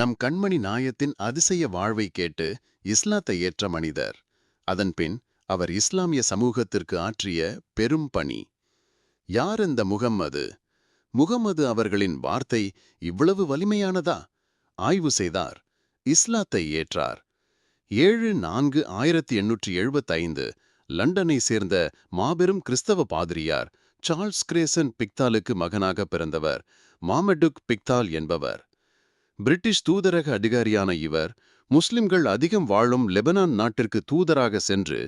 நம் கண்மணி நாயத்தின் அதிசய வாழ்வை கேட்டு இஸ்லாத்தை ஏற்ற மனிதர். அதன்பின் அவர் இஸ்லாமிய சமூகத்திற்கு ஆற்றிய பெரும் பணி. யார் இந்த முகம்மது? முகம்மது அவர்களின் வார்த்தை இவ்வளவு வலிமையானதா? ஆய்வு செய்தார். இஸ்லாத்தை ஏற்றார். ஏழு நான்கு ஆயிரத்தி எண்ணூற்றி எழுபத்தைந்து லண்டனை சேர்ந்த மாபெரும் கிறிஸ்தவ பாதிரியார் சார்ல்ஸ் கிரேசன் பிக்தாலுக்கு மகனாக பிறந்தவர் மாமெடுக் பிக்தால் என்பவர். பிரிட்டிஷ் தூதரக அதிகாரியான இவர் முஸ்லிம்கள் அதிகம் வாழும் லெபனான் நாட்டிற்கு தூதராக சென்று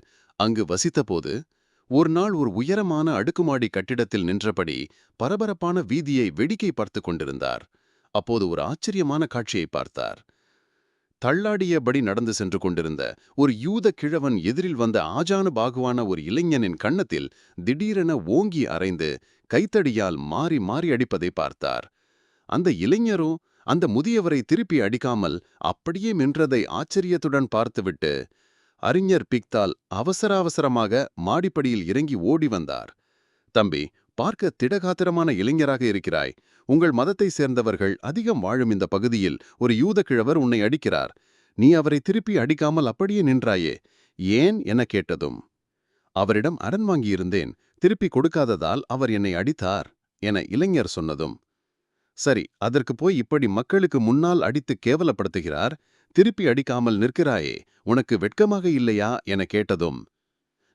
அங்கு வசித்தபோது ஒரு நாள் ஒரு உயரமான அடுக்குமாடி கட்டிடத்தில் நின்றபடி பரபரப்பான வீதியை வெடிக்கை பார்த்து கொண்டிருந்தார். அப்போது ஒரு ஆச்சரியமான காட்சியை பார்த்தார். தள்ளாடியபடி நடந்து சென்று கொண்டிருந்த ஒரு யூத கிழவன் எதிரில் வந்த ஆஜானு பாகுவான ஒரு இளைஞனின் கன்னத்தில் திடீரென ஓங்கி அரைந்து கைத்தடியால் மாறி மாறி அடிப்பதை பார்த்தார். அந்த இளைஞரும் அந்த முதியவரை திருப்பி அடிக்காமல் அப்படியே நின்றதை ஆச்சரியத்துடன் பார்த்துவிட்டு அறிஞர் பிக்தால் அவசர அவசரமாக மாடிப்படியில் இறங்கி ஓடி வந்தார். தம்பி பார்க்க திடகாத்திரமான இளைஞராக இருக்கிறாய். உங்கள் மதத்தை சேர்ந்தவர்கள் அதிகம் வாழும் இந்த பகுதியில் ஒரு யூத கிழவர் உன்னை அடிக்கிறார். நீ அவரை திருப்பி அடிக்காமல் அப்படியே நின்றாயே. ஏன் என கேட்டதும் அவரிடம் அரண் வாங்கியிருந்தேன். திருப்பி கொடுக்காததால் அவர் என்னை அடித்தார் என இளைஞர் சொன்னதும் சரி அதற்கு போய் இப்படி மக்களுக்கு முன்னால் அடித்து கேவலப்படுத்துகிறார் திருப்பி அடிக்காமல் நிற்கிறாயே உனக்கு வெட்கமாக இல்லையா? என கேட்டதும்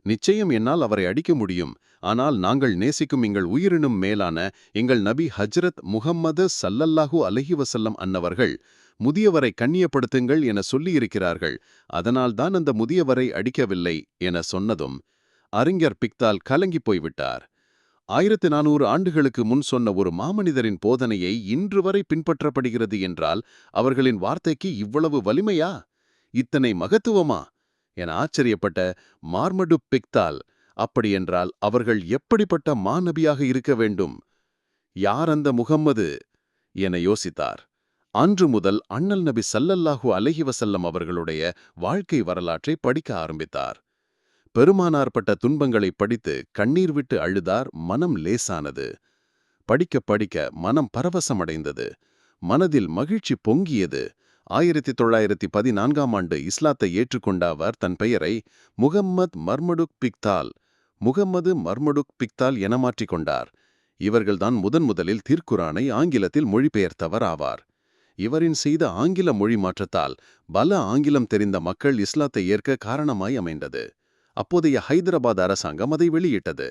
நிச்சயம் என்னால் அவரை அடிக்க முடியும் ஆனால் நாங்கள் நேசிக்கும் எங்கள் உயிரினும் மேலான எங்கள் நபி ஹஜ்ரத் முகம்மது சல்லல்லாஹூ அலஹி வசல்லம் அன்னவர்கள் முதியவரை கண்ணியப்படுத்துங்கள் என சொல்லியிருக்கிறார்கள் அதனால்தான் அந்த முதியவரை அடிக்கவில்லை என சொன்னதும் அறிஞர் பிக்தால் கலங்கிப் போய்விட்டார். ஆயிரத்து நானூறு ஆண்டுகளுக்கு முன் சொன்ன ஒரு மாமனிதரின் போதனையை இன்று வரை பின்பற்றப்படுகிறது என்றால் அவர்களின் வார்த்தைக்கு இவ்வளவு வலிமையா? இத்தனை மகத்துவமா? என ஆச்சரியப்பட்ட மார்மடு பிக்தால் அப்படியென்றால் அவர்கள் எப்படிப்பட்ட மாநபியாக இருக்க வேண்டும்? யார் அந்த முகம்மது? என யோசித்தார். அன்று முதல் அண்ணல் நபி சல்லல்லாஹூ அலஹி வசல்லம் அவர்களுடைய வாழ்க்கை வரலாற்றை படிக்க ஆரம்பித்தார். பெருமானார் பட்ட துன்பங்களை படித்து கண்ணீர் விட்டு அழுதார் மனம் லேசானது. படிக்க படிக்க மனம் பரவசமடைந்தது. மனதில் மகிழ்ச்சி பொங்கியது. ஆயிரத்தி தொள்ளாயிரத்தி பதினான்காம் ஆண்டு இஸ்லாத்தை ஏற்றுக்கொண்ட அவர் தன் பெயரை Muhammad Marmaduke Pickthall Muhammad Marmaduke Pickthall என மாற்றிக்கொண்டார் இவர்கள்தான் முதன் முதலில் தீர்க்குரானை ஆங்கிலத்தில் மொழிபெயர்த்தவர் ஆவார். இவரின் செய்த ஆங்கில மொழி மாற்றத்தால் பல ஆங்கிலம் தெரிந்த மக்கள் இஸ்லாத்தை ஏற்க காரணமாய் அமைந்தது. அப்போதைய ஹைதராபாத் அரசாங்கம் அதை வெளியிட்டது.